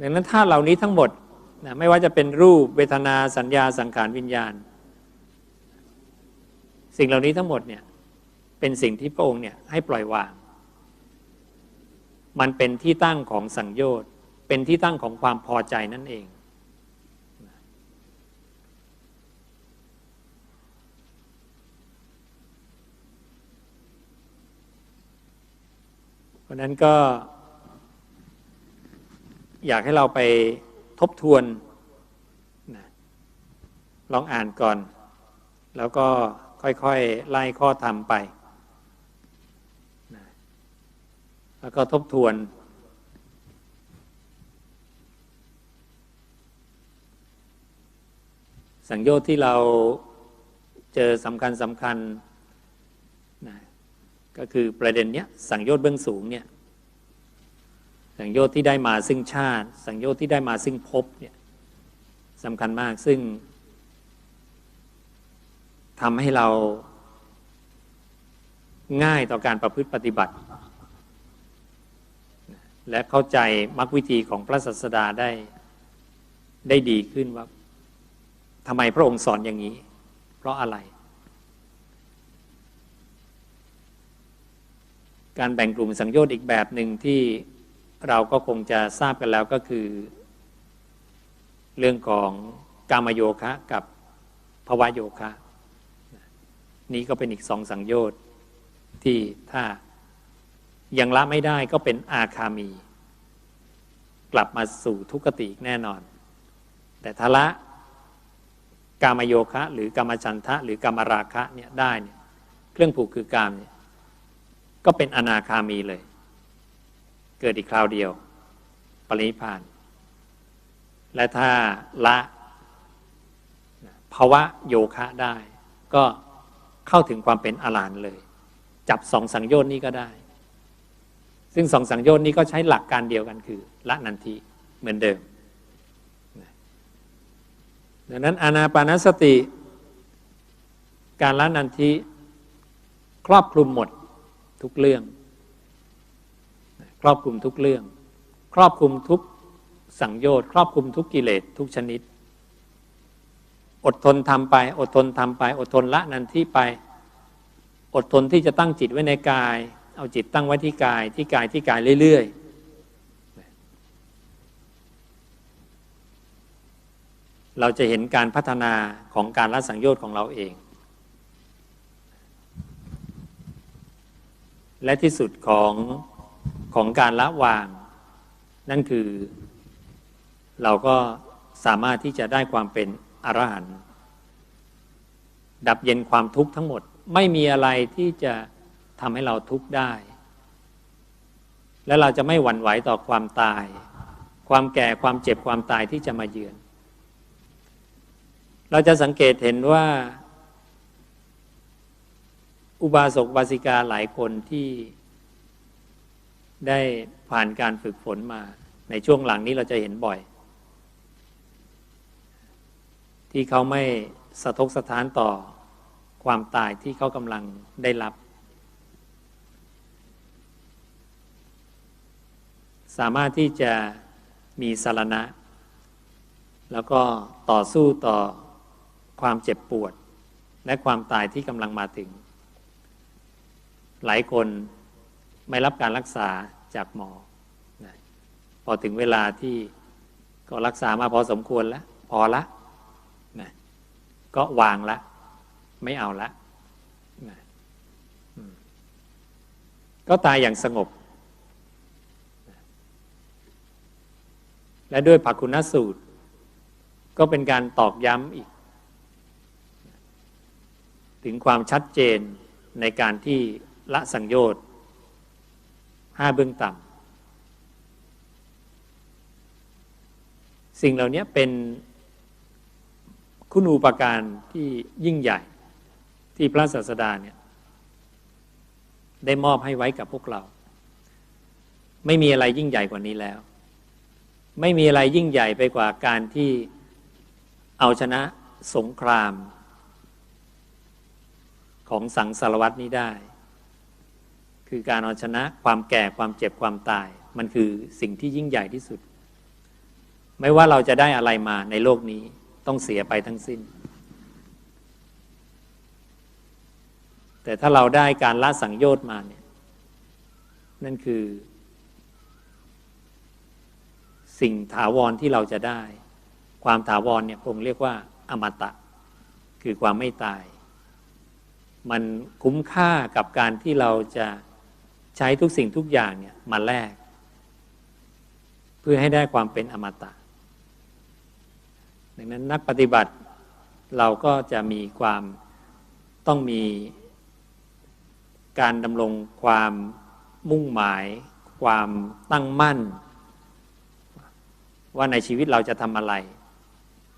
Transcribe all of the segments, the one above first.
ดังนั้นถ้าเหล่านี้ทั้งหมดนะไม่ว่าจะเป็นรูปเวทนาสัญญาสังขารวิญญาณ สิ่งเหล่านี้ทั้งหมดเนี่ยเป็นสิ่งที่พระองค์เนี่ยให้ปล่อยวาง มันเป็นที่ตั้งของสังโยชน์ เป็นที่ตั้งของความพอใจนั่นเอง เพราะนั้นก็ อยากให้เราไปทบทวนนะลองอ่านก่อน แล้วก็ค่อยๆไล่ข้อธรรมไปนะแล้วก็ทบทวนสังโยชน์ที่เราเจอสำคัญสำคัญนะก็คือประเด็นเนี้ยสังโยชน์เบื้องสูงเนี่ย สังโยชน์ที่ได้มาซึ่งชาติ สังโยชน์ที่ได้มาซึ่งภพเนี่ยสำคัญมากซึ่งทำให้เราง่ายต่อการประพฤติปฏิบัติ และเข้าใจมรรควิธีของพระศาสดาได้ได้ดีขึ้นว่าทำไมพระองค์สอนอย่างนี้ เพราะอะไร การแบ่งกลุ่มสังโยชน์อีกแบบหนึ่งที่ เราก็คงจะทราบกันแล้วก็คือ เรื่องของกามโยคะกับภวะโยคะ นี่ก็เป็นอีกสองสังโยชน์ที่ถ้ายังละไม่ได้ก็เป็นอาคามี กลับมาสู่ทุกขติแน่นอน แต่ทละกามโยคะ หรือกามฉันทะ หรือกามราคะเนี่ยได้เนี่ยเครื่องผูกคือกามเนี่ยก็เป็นอนาคามีเลย เกิดอีกคราวเดียว ปรินิพาน และถ้าละภาวะโยคะได้ ก็เข้าถึงความเป็นอรหันต์เลย จับสองสังโยชน์นี้ก็ได้ ซึ่งสองสังโยชน์นี้ก็ใช้หลักการเดียวกันคือ ละนันทีเหมือนเดิมดังนั้นอานาปานสติ การละนันทีครอบคลุมหมดทุกเรื่อง รอบคลุมทุกเรื่อง ครอบคลุมทุกสังโยชน์ ครอบคลุมทุกกิเลสทุกชนิด อดทนทำไป อดทนทำไป อดทนละนันที่ไป อดทนที่จะตั้งจิตไว้ในกาย เอาจิตตั้งไว้ที่กายที่กายที่กายเรื่อยๆเราจะเห็นการพัฒนาของการละสังโยชน์ของเราเอง และที่สุดของ ของการละวาง นั่นคือเราก็สามารถที่จะได้ความเป็นอรหันต์ดับเย็นความทุกข์ทั้งหมดไม่มีอะไรที่จะทำให้เราทุกข์ได้ และเราจะไม่หวั่นไหวต่อความตาย ความแก่ความเจ็บความตายที่จะมาเยือน เราจะสังเกตเห็นว่า อุบาสกบาสิกาหลายคนที่ ได้ผ่านการฝึกฝนมา ในช่วงหลังนี้เราจะเห็นบ่อย ที่เขาไม่สะทกสะท้านต่อความตายที่เขากำลังได้รับ สามารถที่จะมีสารณะ แล้วก็ต่อสู้ต่อความเจ็บปวด และความตายที่กำลังมาถึง หลายคนไม่รับการรักษา จากหมอพอถึงเวลาที่ก็รักษามาพอสมควรแล้ว พอละก็วางละ ไม่เอาละนะก็ตายอย่างสงบ และด้วยภาคุณสูตร ก็เป็นการตอกย้ำอีก ถึงความชัดเจนในการที่ละสังโยชน์ ห้าเบื้องต่ำสิ่งเหล่านี้เป็นคุณูปการที่ยิ่งใหญ่ที่พระศาสดาเนี่ยได้มอบให้ไว้กับพวกเรา ไม่มีอะไรยิ่งใหญ่กว่านี้แล้ว ไม่มีอะไรยิ่งใหญ่ไปกว่าการที่เอาชนะสงคราม ของสังสารวัตนี้ได้ คือการเอาชนะความแก่ความเจ็บความตาย มันคือสิ่งที่ยิ่งใหญ่ที่สุด ไม่ว่าเราจะได้อะไรมาในโลกนี้ต้องเสียไปทั้งสิ้น แต่ถ้าเราได้การละสังโยชน์มาเนี่ยนั่นคือ สิ่งถาวรที่เราจะได้ ความถาวรเนี่ยผมเรียกว่า อมตะ คือความไม่ตาย มันคุ้มค่ากับการที่เราจะ ใช้ทุกสิ่งทุกอย่างเนี่ยมาแลกเพื่อให้ได้ความเป็นอมตะ ดังนั้นนักปฏิบัติเราก็จะมีความต้องมีการดำรงความมุ่งหมาย ความตั้งมั่น ว่าในชีวิตเราจะทำอะไร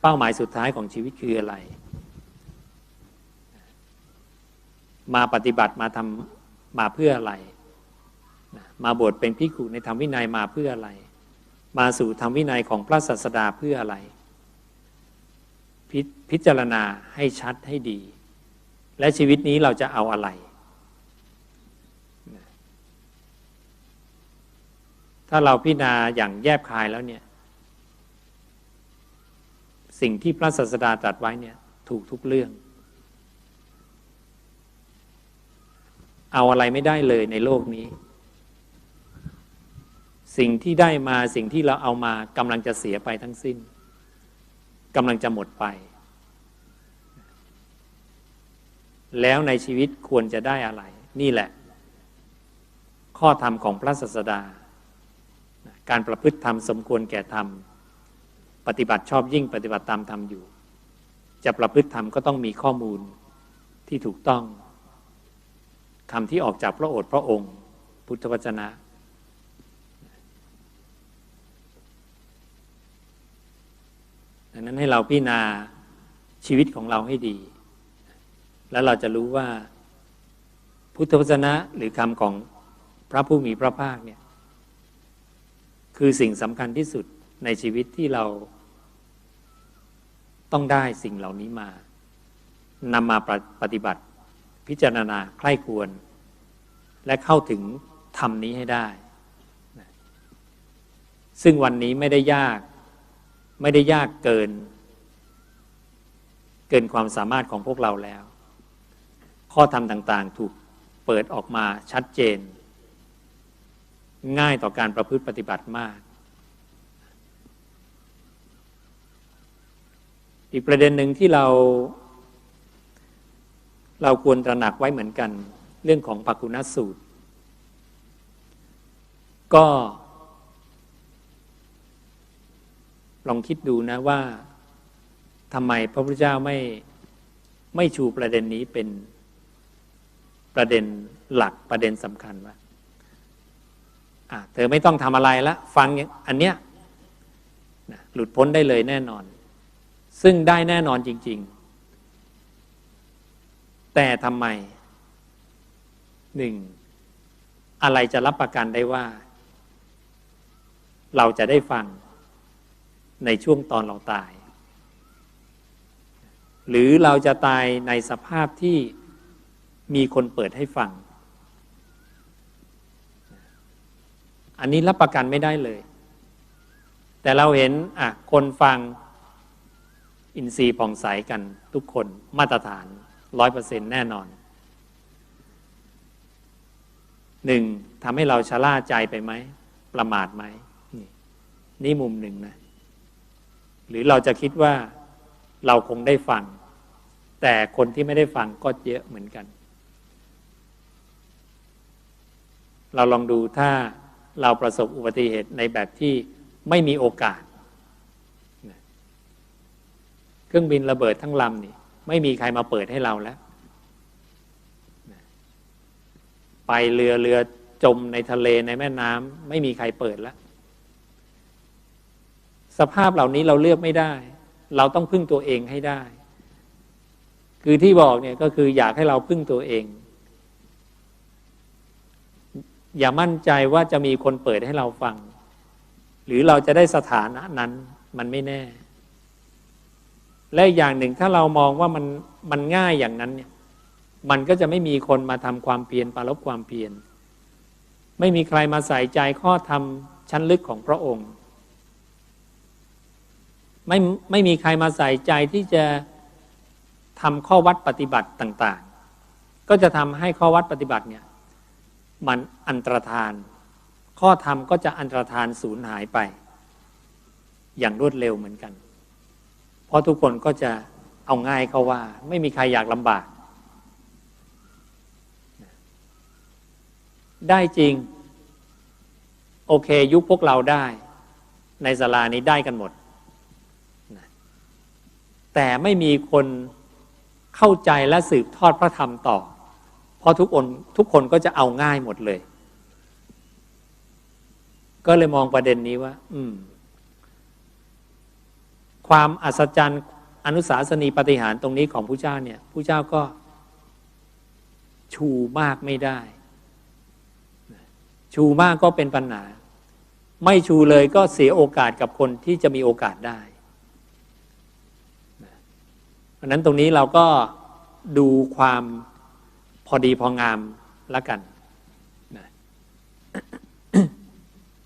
เป้าหมายสุดท้ายของชีวิตคืออะไร มาปฏิบัติมาทำมาเพื่ออะไร มาบวชเป็นพิขุในธรรมวินัยมาเพื่ออะไร มาสู่ธรรมวินัยของพระศาสดาเพื่ออะไรพพิจารณาให้ชัดให้ดี และชีวิตนี้เราจะเอาอะไร ถ้าเราพิจารณาอย่างแยบคายแล้วเนี่ย สิ่งที่พระศาสดาตรัสไว้เนี่ย ถูกทุกเรื่อง เอาอะไรไม่ได้เลยในโลกนี้ สิ่งที่ได้มาสิ่งที่เราเอามากำลังจะเสียไปทั้งสิ้นกำลังจะหมดไป แล้วในชีวิตควรจะได้อะไร นี่แหละ ข้อธรรมของพระศาสดา การประพฤติธรรมสมควรแก่ธรรม ปฏิบัติชอบยิ่งปฏิบัติตามธรรมอยู่ จะประพฤติธรรมก็ต้องมีข้อมูลที่ถูกต้องคำที่ออกจากพระโอษฐ์พระองค์ พุทธวจนะ ดังนั้นให้เราพิจารณาชีวิตของเราให้ดี แล้วเราจะรู้ว่าพุทธวจนะหรือคำของพระผู้มีพระภาคเนี่ยคือสิ่งสำคัญที่สุดในชีวิตที่เราต้องได้สิ่งเหล่านี้มานำมาปฏิบัติ พิจารณาใคร่ควร และเข้าถึงธรรมนี้ให้ได้ ซึ่งวันนี้ไม่ได้ยาก ไม่ได้ยากเกิน เกินความสามารถของพวกเราแล้ว ข้อธรรมต่างๆ ถูกเปิดออกมาชัดเจน ง่ายต่อการประพฤติปฏิบัติมาก อีกประเด็นหนึ่งที่เรา เราควรตระหนักไว้เหมือนกัน เรื่องของปักุณสูตร ก็ ลองคิดดูนะว่าทำไมพระพุทธเจ้าไม่ไม่ชูประเด็นนี้เป็นประเด็นหลักประเด็นสำคัญว่าเธอไม่ต้องทำอะไรละฟังอันเนี้ยหลุดพ้นได้เลยแน่นอน ซึ่งได้แน่นอนจริง ๆ แต่ทำไมหนึ่งอะไรจะรับประกันได้ว่า เราจะได้ฟัง ในช่วงตอนเราตาย หรือเราจะตายในสภาพที่มีคนเปิดให้ฟัง อันนี้รับประกันไม่ได้เลย แต่เราเห็นอะคนฟังอินทรีย์ผ่องใสกันทุกคนมาตรฐานร้อยเปอร์เซ็นแน่นอนหนึ่งทำให้เราชะล่าใจไปไหม ประมาทไหม นี่มุมหนึ่งนะ หรือเราจะคิดว่าเราคงได้ฟัง แต่คนที่ไม่ได้ฟังก็เยอะเหมือนกัน เราลองดูถ้าเราประสบอุบัติเหตุในแบบที่ไม่มีโอกาส เครื่องบินระเบิดทั้งลำนี่ ไม่มีใครมาเปิดให้เราแล้ว ไปเรือเรือจมในทะเลในแม่น้ำไม่มีใครเปิดแล้ว สภาพเหล่านี้เราเลือกไม่ได้ เราต้องพึ่งตัวเองให้ได้ คือที่บอกเนี่ยก็คืออยากให้เราพึ่งตัวเอง อย่ามั่นใจว่าจะมีคนเปิดให้เราฟัง หรือเราจะได้สถานะนั้นมันไม่แน่ และอย่างหนึ่งถ้าเรามองว่ามันมันง่ายอย่างนั้นเนี่ยมันก็จะไม่มีคนมาทำความเพียรปารบความเพียรไม่มีใครมาใส่ใจข้อธรรมชั้นลึกของพระองค์ ไม่ไม่มีใครมาใส่ใจที่จะทำข้อวัดปฏิบัติต่างๆ ก็จะทำให้ข้อวัดปฏิบัติเนี่ยมันอันตรธาน ข้อธรรมก็จะอันตรธานสูญหายไป อย่างรวดเร็วเหมือนกัน เพราะทุกคนก็จะเอาง่ายเขาว่า ไม่มีใครอยากลำบาก ได้จริง โอเคยุคพวกเราได้ ในศาลานี้ได้กันหมด แต่ไม่มีคนเข้าใจและสืบทอดพระธรรมต่อ เพราะทุกคนทุกคนก็จะเอาง่ายหมดเลย ก็เลยมองประเด็นนี้ว่า อืม ความอัศจรรย์อนุสาสนีปฏิหารตรงนี้ของผู้เจ้าเนี่ยผู้เจ้าก็ ชูมากไม่ได้ ชูมากก็เป็นปัญหา ไม่ชูเลยก็เสียโอกาสกับคนที่จะมีโอกาสได้ เพราะนั้นตรงนี้เราก็ดูความพอดีพองามละกันนะ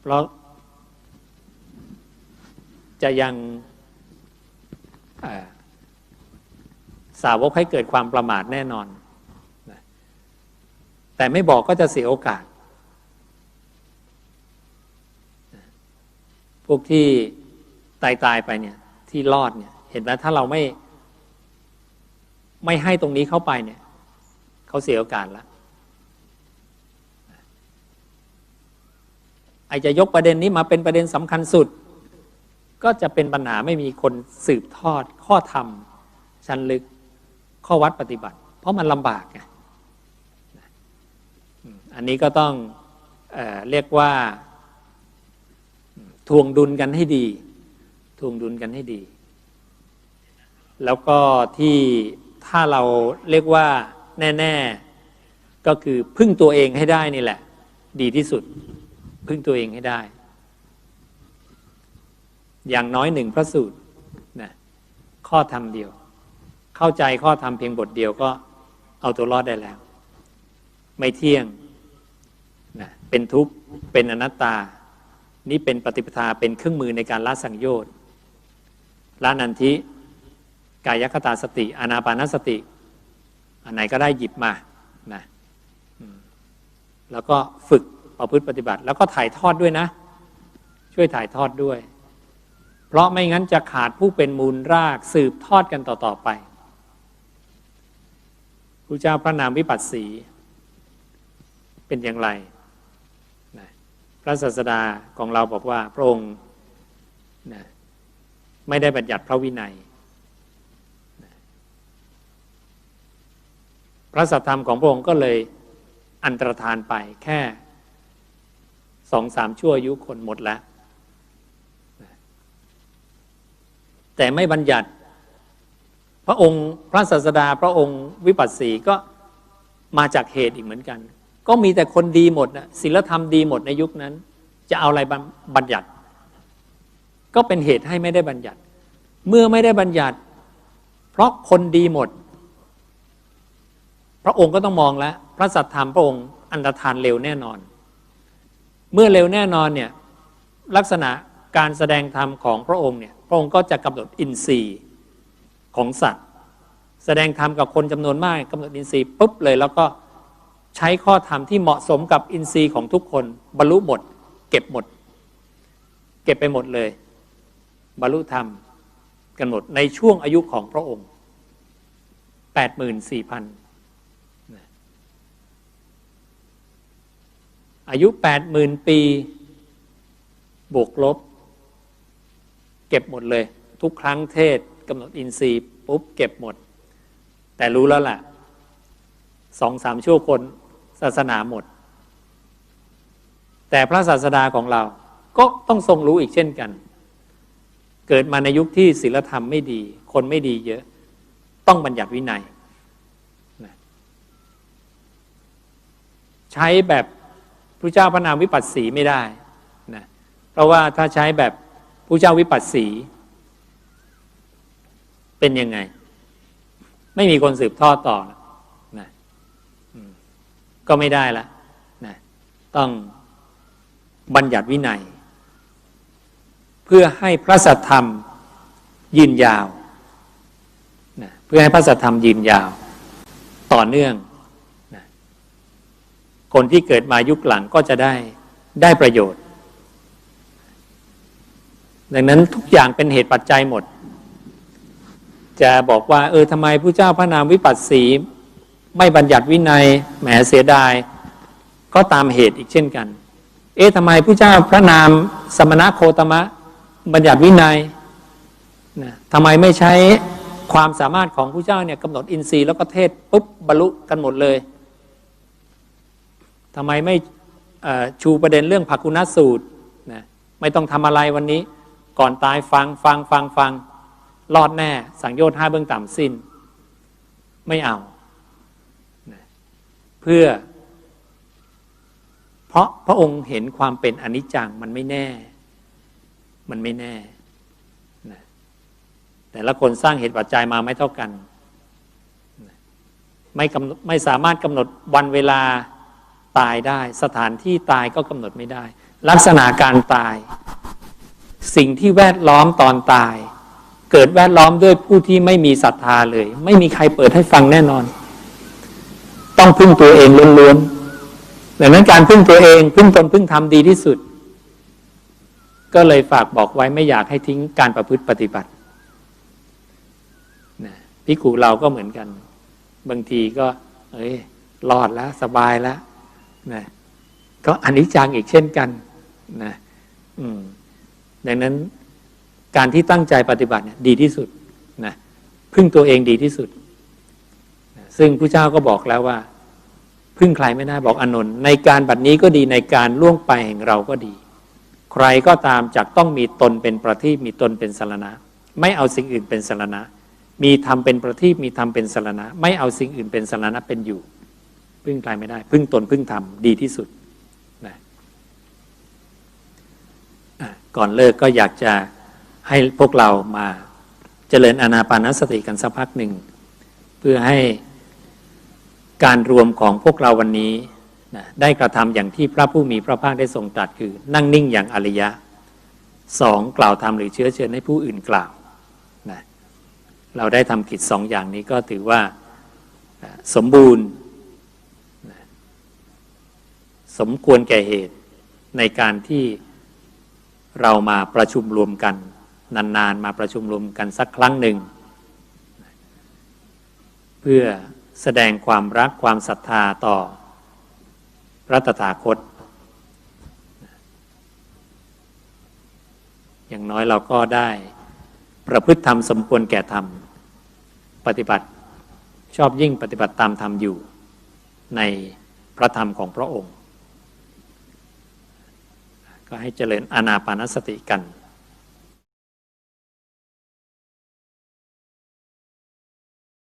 เพราะจะยังสาวกให้เกิดความประมาทแน่นอนนะแต่ไม่บอกก็จะเสียโอกาส พวกที่ตายตายไปเนี่ย ที่รอดเนี่ย เห็นไหมถ้าเราไม่ ไม่ให้ตรงนี้เข้าไปเนี่ยเขาเสียโอกาสแล้วไอจะยกประเด็นนี้มาเป็นประเด็นสำคัญสุด ก็จะเป็นปัญหาไม่มีคนสืบทอดข้อธรรมชั้นลึกข้อวัดปฏิบัติ เพราะมันลำบากไงอันนี้ก็ต้องเอเรียกว่าทวงดุลกันให้ดี ทวงดุลกันให้ดี แล้วก็ที่ ถ้าเราเรียกว่าแน่ ๆ ก็คือพึ่งตัวเองให้ได้นี่แหละ ดีที่สุด พึ่งตัวเองให้ได้ อย่างน้อยหนึ่งพระสูตรนะข้อธรรมเดียว เข้าใจข้อธรรมเพียงบทเดียวก็เอาตัวรอดได้แล้ว ไม่เที่ยงนะเป็นทุกข์เป็นอนัตตา นี่เป็นปฏิปทาเป็นเครื่องมือในการละสังโยชน์ละนันทิ กายคตาสติ อนาปานสติ อันไหนก็ได้หยิบมานะแล้วก็ฝึกประพฤติปฏิบัติ แล้วก็ถ่ายทอดด้วยนะ ช่วยถ่ายทอดด้วย เพราะไม่งั้นจะขาดผู้เป็นมูลรากสืบทอดกันต่อ ๆ ไปพระเจ้าพระนามวิปัสสี เป็นอย่างไรนะพระศาสดาของเราบอกว่าพระองค์นะไม่ได้บัญญัติพระวินัย พระสัทธรรมของพระองค์ก็เลยอันตรธานไปแค่สองสามชั่วอายุคนหมดแล้ว แต่ไม่บัญญัติ พระองค์พระศาสดาพระองค์วิปัสสีก็มาจากเหตุอีกเหมือนกัน ก็มีแต่คนดีหมดนะศีลธรรมดีหมดในยุคนั้น จะเอาอะไรบัญญัติ ก็เป็นเหตุให้ไม่ได้บัญญัติ เมื่อไม่ได้บัญญัติ เพราะคนดีหมด พระองค์ก็ต้องมองแล้วพระสัทธรรมพระองค์อันตรธานเร็วแน่นอน เมื่อเร็วแน่นอนเนี่ยลักษณะการแสดงธรรมของพระองค์เนี่ยพระองค์ก็จะกำหนดอินทรีย์ของสัตว์ แสดงธรรมกับคนจำนวนมากกำหนดอินทรีย์ปุ๊บเลยแล้วก็ใช้ข้อธรรมที่เหมาะสมกับอินทรีย์ของทุกคนบรรลุหมดเก็บหมด เก็บไปหมดเลย บรรลุธรรมกันหมดในช่วงอายุของพระองค์ 84,000 อายุแปดหมื่นปี บวกลบ เก็บหมดเลย ทุกครั้งเทศกำหนดอินทรีย์ปุ๊บเก็บหมด แต่รู้แล้วล่ะสองสามชั่วคนศาสนาหมด แต่พระศาสดาของเราก็ต้องทรงรู้อีกเช่นกัน เกิดมาในยุคที่ศีลธรรมไม่ดี คนไม่ดีเยอะ ต้องบัญญัติวินัย ใช้แบบ พระเจ้าพระนามวิปัสสีไม่ได้นะเพราะว่าถ้าใช้แบบพระเจ้าวิปัสสี เป็นยังไง ไม่มีคนสืบทอดต่อนะก็ไม่ได้ละนะต้องบัญญัติวินัย เพื่อให้พระสัทธรรมยืนยาวนะเพื่อให้พระสัทธรรมยืนยาว ต่อเนื่อง คนที่เกิดมายุคหลังก็จะได้ได้ประโยชน์ ดังนั้นทุกอย่างเป็นเหตุปัจจัยหมด จะบอกว่า เออทำไมผู้เจ้าพระนามวิปัสสีไม่บัญญัติวินัยแหมเสียดาย ก็ตามเหตุอีกเช่นกัน เอ๊ะทำไมผู้เจ้าพระนามสมณะโคตมะ บัญญัติวินัยนะทำไมไม่ใช้ความสามารถของผู้เจ้าเนี่ยกำหนดอินทรีย์แล้วก็เทศปุ๊บบรรลุกันหมดเลย ทำไมไม่ชูประเด็นเรื่องภากุณสูตรนะไม่ต้องทำอะไรวันนี้ ก่อนตายฟังฟังฟังฟังรอดแน่ สังโยชน์ห้าเบื้องต่ำสิ้น ไม่เอานะเพื่อ เพราะพระองค์เห็นความเป็นอนิจจังมันไม่แน่ มันไม่แน่นะแต่ละคนสร้างเหตุปัจจัยมาไม่เท่ากัน ไม่กำหนดไม่สามารถกำหนดวันเวลา ตายได้ สถานที่ตายก็กำหนดไม่ได้ ลักษณะการตาย สิ่งที่แวดล้อมตอนตาย เกิดแวดล้อมด้วยผู้ที่ไม่มีศรัทธาเลย ไม่มีใครเปิดให้ฟังแน่นอน ต้องพึ่งตัวเองล้วนๆดังนั้นการพึ่งตัวเอง พึ่งตนพึ่งธรรมดีที่สุด ก็เลยฝากบอกไว้ไม่อยากให้ทิ้งการประพฤติปฏิบัติพิกูเราก็เหมือนกัน บางทีก็ เอ้ยรอดแล้ว สบายแล้ว นะก็อันนี้จังอีกเช่นกันนะดังนั้นการที่ตั้งใจปฏิบัติเนี่ยดีที่สุดนะพึ่งตัวเองดีที่สุดนะซึ่งพระเจ้าก็บอกแล้วว่า พึ่งใครไม่ได้บอกอนนท์ในการบัดนี้ก็ดีในการล่วงไปแห่งเราก็ดี ใครก็ตามจักต้องมีตนเป็นประทีปมีตนเป็นสารณะ ไม่เอาสิ่งอื่นเป็นสารณะ มีธรรมเป็นประทีปมีธรรมเป็นสารณะ ไม่เอาสิ่งอื่นเป็นสารณะเป็นอยู่ พึ่งใครไม่ได้ พึ่งตนพึ่งธรรมดีที่สุดนะก่อนเลิกก็อยากจะให้พวกเรามาเจริญอานาปานสติกันสักพักหนึ่ง เพื่อให้การรวมของพวกเราวันนี้นะได้กระทำอย่างที่พระผู้มีพระภาคได้ทรงตรัสคือ นั่งนิ่งอย่างอริยะสองกล่าวธรรมหรือเชื้อเชิญให้ผู้อื่นกล่าวนะเราได้ทำกิจสองอย่างนี้ก็ถือว่าสมบูรณ์ สมควรแก่เหตุในการที่เรามาประชุมรวมกัน นานๆ มาประชุมรวมกันสักครั้งหนึ่ง เพื่อแสดงความรักความศรัทธาต่อพระตถาคต อย่างน้อยเราก็ได้ประพฤติธรรมสมควรแก่ธรรม ปฏิบัติชอบยิ่งปฏิบัติตามธรรมอยู่ในพระธรรมของพระองค์ ก็ให้เจริญอานาปานสติกัน